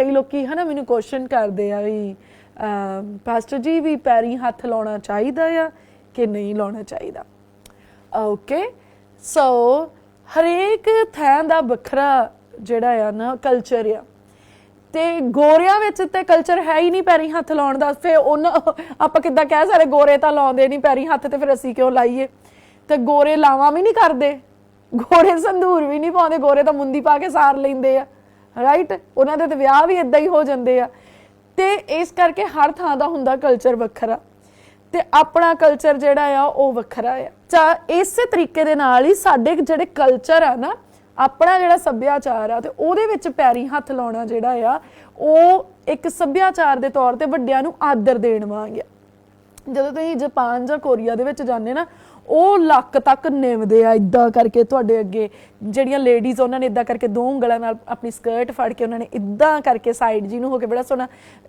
ਕਈ ਲੋਕੀ ਹਨਾ ਮੈਨੂੰ ਕੁਐਸਚਨ ਕਰਦੇ ਆ ਵੀ ਪਾਸਟਰ ਜੀ ਵੀ ਪੈਰੀ ਹੱਥ ਲਾਉਣਾ ਚਾਹੀਦਾ ਆ ਕਿ ਨਹੀਂ ਲਾਉਣਾ ਚਾਹੀਦਾ? ਓਕੇ ਸੋ ਹਰੇਕ ਥਾਂ ਦਾ ਵੱਖਰਾ ਜਿਹੜਾ ਆ ਨਾ ਕਲਚਰ ਆ। ਤੇ ਗੋਰਿਆਂ ਵਿੱਚ ਤੇ ਕਲਚਰ ਹੈ ਹੀ ਨਹੀਂ ਪੈਰੀ ਹੱਥ ਲਾਉਣ ਦਾ। ਫੇ ਉਹਨਾਂ, ਆਪਾਂ ਕਿੱਦਾਂ ਕਹਿ ਸਾਰੇ ਗੋਰੇ ਤਾਂ ਲਾਉਂਦੇ ਨਹੀਂ ਪੈਰੀ ਹੱਥ ਤੇ ਫਿਰ ਅਸੀਂ ਕਿਉਂ ਲਾਈਏ? ਤੇ ਗੋਰੇ ਲਾਵਾਂ ਵੀ ਨਹੀਂ ਕਰਦੇ। ਗੋਰੇ ਸੰਧੂਰ ਵੀ ਨਹੀਂ ਪਾਉਂਦੇ, ਗੋਰੇ ਤਾਂ ਮੁੰਦੀ ਪਾ ਕੇ ਸਾਰ ਲੈਂਦੇ ਆ। ਰਾਈਟ ਉਹਨਾਂ ਦੇ ਤੇ ਵਿਆਹ ਵੀ ਇਦਾਂ ਹੀ ਹੋ ਜਾਂਦੇ ਆ। ਤੇ ਇਸ ਕਰਕੇ ਹਰ ਥਾਂ ਦਾ ਹੁੰਦਾ ਕਲਚਰ ਵੱਖਰਾ। ਤੇ ਆਪਣਾ ਕਲਚਰ ਜਿਹੜਾ ਆ, ਉਹ ਵੱਖਰਾ ਆ। ਚਾ ਇਸੇ ਤਰੀਕੇ ਦੇ ਨਾਲ ਹੀ ਸਾਡੇ ਜਿਹੜੇ ਕਲਚਰ ਆ ਨਾ, ਆਪਣਾ ਜਿਹੜਾ ਸੱਭਿਆਚਾਰ ਆ ਤੇ ਉਹਦੇ ਵਿੱਚ ਪੈਰੀ ਹੱਥ ਲਾਉਣਾ ਜਿਹੜਾ ਆ, ਉਹ ਇੱਕ ਸੱਭਿਆਚਾਰ ਦੇ ਤੌਰ ਤੇ ਵੱਡਿਆਂ ਨੂੰ ਆਦਰ ਦੇਣ ਵਾਂਗ ਆ। ਜਦੋਂ ਤੁਸੀਂ ਜਾਪਾਨ ਜਾਂ ਕੋਰੀਆ ਦੇ ਵਿੱਚ ਜਾਂਦੇ ਨਾ ਉਹ ਲੱਕ ਤੱਕ ਨਿਮਦੇ ਆ ਇਦਾਂ ਕਰਕੇ ਤੁਹਾਡੇ ਅੱਗੇ। ਜਿਹੜੀਆਂ ਲੇਡੀਜ਼ ਉਹਨਾਂ ਨੇ ਇਦਾਂ ਕਰਕੇ ਦੋ ਉਂਗਲਾਂ ਨਾਲ ਆਪਣੀ ਸਕਰਟ ਫੜ ਕੇ ਉਹਨਾਂ ਨੇ ਇਦਾਂ ਕਰਕੇ ਸਾਈਡ ਜੀ ਨੂੰ ਹੋ ਕੇ ਬੜਾ ਸੋਹਣਾ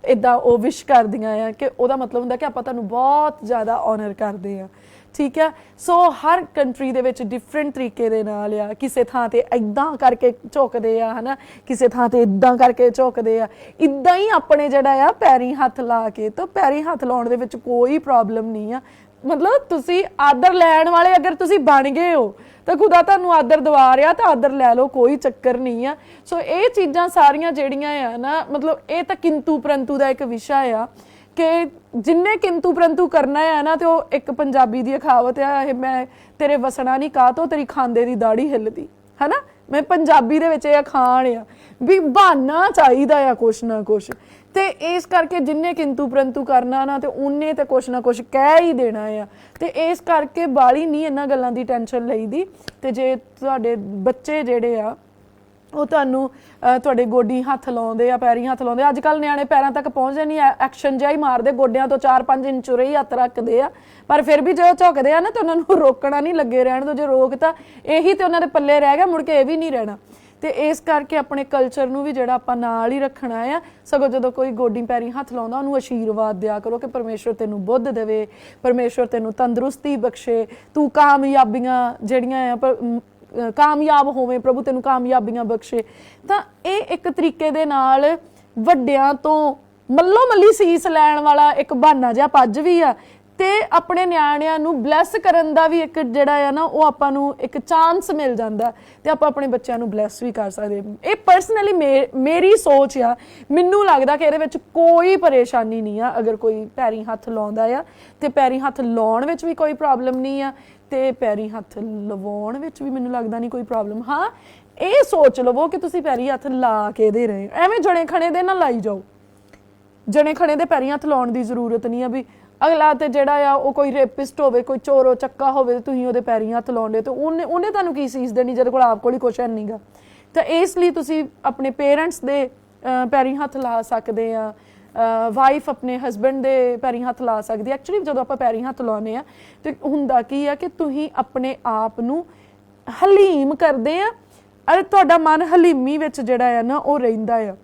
ਇਦਾਂ ਉਹ ਵਿਸ਼ ਕਰਦੀਆਂ ਆ ਕਿ ਉਹਦਾ ਮਤਲਬ ਹੁੰਦਾ ਕਿ ਆਪਾਂ ਤੁਹਾਨੂੰ ਬਹੁਤ ਜ਼ਿਆਦਾ ਆਨਰ ਕਰਦੇ ਆ। ਠੀਕ ਹੈ? ਸੋ ਹਰ ਕੰਟਰੀ ਦੇ ਵਿੱਚ ਡਿਫਰੈਂਟ ਤਰੀਕੇ ਦੇ ਨਾਲ ਆ, ਕਿਸੇ ਥਾਂ ਤੇ ਇਦਾਂ ਕਰਕੇ ਝੁਕਦੇ ਆ, ਹਨਾ? ਕਿਸੇ ਥਾਂ ਤੇ ਇਦਾਂ ਕਰਕੇ ਝੋਕਦੇ ਆ। ਇਦਾਂ ਹੀ ਆਪਣੇ ਜਿਹੜਾ ਆ, ਪੈਰੀ ਹੱਥ ਲਾ ਕੇ, ਤਾਂ ਪੈਰੀ ਹੱਥ ਲਾਉਣ ਦੇ ਵਿੱਚ ਕੋਈ ਪ੍ਰੋਬਲਮ ਨਹੀਂ ਆ। ਮਤਲਬ ਤੁਸੀਂ ਆਦਰ ਲੈਣ ਵਾਲੇ ਅਗਰ ਤੁਸੀਂ ਬਣ ਗਏ ਹੋ, ਤਾਂ ਖੁਦਾ ਤੁਹਾਨੂੰ ਆਦਰ ਦਵਾ ਰਿਹਾ, ਤਾਂ ਆਦਰ ਲੈ ਲਓ, ਕੋਈ ਚੱਕਰ ਨਹੀਂ ਆ। ਸੋ ਇਹ ਚੀਜ਼ਾਂ ਸਾਰੀਆਂ ਜਿਹੜੀਆਂ ਆ ਨਾ, ਮਤਲਬ ਇਹ ਤਾਂ ਕਿੰਤੂ ਪਰੰਤੂ ਦਾ ਇੱਕ ਵਿਸ਼ਾ ਆ। ਕਿ ਜਿੰਨੇ ਕਿੰਤੂ ਪਰੰਤੂ ਕਰਨਾ ਹੈ ਨਾ ਤੇ ਉਹ ਇੱਕ ਪੰਜਾਬੀ ਦੀ ਕਹਾਵਤ ਆ, ਇਹ ਮੈਂ ਤੇਰੇ ਵਸਣਾ ਨਹੀਂ ਕਾਤੋਂ ਤੇਰੀ ਖਾਂਦੇ ਦੀ ਦਾੜੀ ਹਿੱਲਦੀ। ਹਨਾ? ਮੈਂ ਪੰਜਾਬੀ ਦੇ ਵਿੱਚ ਇਹ ਖਾਣ ਆ। ਵੀ ਬਹਾਨਾ ਚਾਹੀਦਾ ਆ ਕੁਛ ਨਾ ਕੁਛ। ਤੇ ਇਸ ਕਰਕੇ ਜਿੰਨੇ ਕਿੰਤੂ ਪਰੰਤੂ ਕਰਨਾ ਨਾ, ਤੇ ਉਹਨੇ ਤੇ ਕੁਛ ਨਾ ਕੁਛ ਕਹਿ ਹੀ ਦੇਣਾ ਆ। ਤੇ ਇਸ ਕਰਕੇ ਬਾਲੀ ਨਹੀਂ ਇਹਨਾਂ ਗੱਲਾਂ ਦੀ ਟੈਨਸ਼ਨ ਲਈਦੀ। ਤੇ ਜੇ ਤੁਹਾਡੇ ਬੱਚੇ ਜਿਹੜੇ ਆ ਉਹ ਤੁਹਾਨੂੰ ਤੁਹਾਡੇ ਗੋਡੀ ਹੱਥ ਲਾਉਂਦੇ ਆ, ਪੈਰੀ ਹੱਥ ਲਾਉਂਦੇ ਅੱਜ ਕੱਲ ਨਿਆਣੇ ਪੈਰਾਂ ਤੱਕ ਪਹੁੰਚਦੇ ਨਹੀਂ ਐਕਸ਼ਨ ਜਿਹਾ ਹੀ ਮਾਰਦੇ, ਗੋਡਿਆਂ ਤੋਂ 4-5 ਇੰਚ ਉਰੇ ਹੀ ਹੱਥ ਰੱਖਦੇ ਆ। ਪਰ ਫਿਰ ਵੀ ਜਦੋਂ ਝੁਕਦੇ ਆ ਨਾ ਤੇ ਉਹਨਾਂ ਨੂੰ ਰੋਕਣਾ ਨਹੀਂ ਲੱਗੇ ਰਹਿਣ ਤੋਂ ਜੇ ਰੋਕਤਾ ਇਹੀ ਤੇ ਉਹਨਾਂ ਦੇ ਪੱਲੇ ਰਹਿ ਗਿਆ, ਮੁੜ ਕੇ ਇਹ ਵੀ ਨਹੀਂ ਰਹਿਣਾ। ਤੇ ਇਸ ਕਰਕੇ ਆਪਣੇ ਕਲਚਰ ਨੂੰ ਵੀ ਜਿਹੜਾ ਆਪਾਂ ਨਾਲ ਹੀ ਰੱਖਣਾ ਆ, ਸਗੋਂ ਜਦੋਂ ਕੋਈ ਗੋਡੀ ਪੈਰੀ ਹੱਥ ਲਾਉਂਦਾ, ਉਹਨੂੰ ਆਸ਼ੀਰਵਾਦ ਦਿਆ ਕਰੋ ਕਿ ਪਰਮੇਸ਼ਵਰ ਤੈਨੂੰ ਬੁੱਧ ਦੇਵੇ, ਪਰਮੇਸ਼ਵਰ ਤੈਨੂੰ ਤੰਦਰੁਸਤੀ ਬਖਸ਼ੇ। ਤੂੰ ਕਾਮਯਾਬੀਆਂ ਜਿਹੜੀਆਂ ਆ, ਪਰ- ਕਾਮਯਾਬ ਹੋਵੇਂ, ਪ੍ਰਭੂ ਤੈਨੂੰ ਕਾਮਯਾਬੀਆਂ ਬਖਸ਼ੇ। ਤਾਂ ਇਹ ਇੱਕ ਤਰੀਕੇ ਦੇ ਨਾਲ ਵੱਡਿਆਂ ਤੋਂ ਮੱਲੋ ਮੱਲੀ ਸੀਸ ਲੈਣ ਵਾਲਾ ਇੱਕ ਬਹਾਨਾ ਜਿਹਾ ਪੱਜ ਵੀ ਆ। ਤੇ ਆਪਣੇ ਨਿਆਣਿਆਂ ਨੂੰ ਬਲੈਸ ਕਰਨ ਦਾ ਵੀ ਇੱਕ ਜਿਹੜਾ ਆ ਨਾ, ਉਹ ਆਪਾਂ ਨੂੰ ਇੱਕ ਚਾਂਸ ਮਿਲ ਜਾਂਦਾ ਤੇ ਆਪਾਂ ਆਪਣੇ ਬੱਚਿਆਂ ਨੂੰ ਬਲੈਸ ਵੀ ਕਰ ਸਕਦੇ ਇਹ ਪਰਸਨਲੀ ਮੇਰੀ ਸੋਚ ਆ, ਮੈਨੂੰ ਲੱਗਦਾ ਕਿ ਇਹਦੇ ਵਿੱਚ ਕੋਈ ਪਰੇਸ਼ਾਨੀ ਨਹੀਂ ਆ, ਅਗਰ ਕੋਈ ਪੈਰੀ ਹੱਥ ਲਾਉਂਦਾ ਆ ਤੇ ਪੈਰੀ ਹੱਥ ਲਾਉਣ ਵਿੱਚ ਵੀ ਕੋਈ ਪ੍ਰੋਬਲਮ ਨਹੀਂ ਆ ਤੇ ਪੈਰੀ ਹੱਥ ਲਵਾਉਣ ਵਿੱਚ ਵੀ ਮੈਨੂੰ ਲੱਗਦਾ ਨਹੀਂ ਕੋਈ ਪ੍ਰੋਬਲਮ ਹਾਂ, ਇਹ ਸੋਚ ਲਵੋ ਕਿ ਤੁਸੀਂ ਪੈਰੀ ਹੱਥ ਲਾ ਕੇ ਦੇ ਰਹੇ ਹੋ। ਐਵੇਂ ਜਣੇ ਖਣੇ ਦੇ ਨਾ ਲਾਈ ਜਾਓ। ਜਣੇ ਖਣੇ ਦੇ ਪੈਰੀ ਹੱਥ ਲਾਉਣ ਦੀ ਜ਼ਰੂਰਤ ਨਹੀਂ ਆ ਵੀ ਅਗਲਾ ਤੇ ਜਿਹੜਾ ਆ ਉਹ ਕੋਈ ਰੇਪਿਸਟ ਹੋਵੇ ਕੋਈ ਚੋਰੋ ਚੱਕਾ ਹੋਵੇ ਤੇ ਤੁਸੀਂ ਉਹਦੇ ਪੈਰੀ ਹੱਥ ਲਾਉਂਦੇ ਤੇ ਉਹਨੇ ਉਹਨੇ ਤੁਹਾਨੂੰ ਕੀ ਸੀਸ ਦੇਣੀ ਜਿਹਦੇ ਕੋਲ ਆਪ ਕੋਲ ਹੀ ਕੁਛ ਹੈ ਨਹੀਂਗਾ ਤਾਂ ਇਸ ਲਈ ਤੁਸੀਂ ਆਪਣੇ ਪੇਰੈਂਟਸ ਦੇ ਅਹ, ਪੈਰੀ ਹੱਥ ਲਾ ਸਕਦੇ ਆ ਵਾਈਫ ਆਪਣੇ ਹਸਬੰਡ ਦੇ ਪੈਰੀ ਹੱਥ ਲਾ ਸਕਦੀ ਐਕਚੁਅਲੀ ਜਦੋਂ ਆਪਾਂ ਪੈਰੀ ਹੱਥ ਲਾਉਨੇ ਆ ਤੇ ਹੁੰਦਾ ਕੀ ਆ ਕਿ ਤੁਸੀਂ ਆਪਣੇ ਆਪ ਨੂੰ ਹਲੀਮ ਕਰਦੇ ਆ ਅਰੇ ਤੁਹਾਡਾ ਮਨ ਹਲੀਮੀ ਵਿੱਚ ਜਿਹੜਾ ਆ ਨਾ ਉਹ ਰਹਿੰਦਾ ਆ।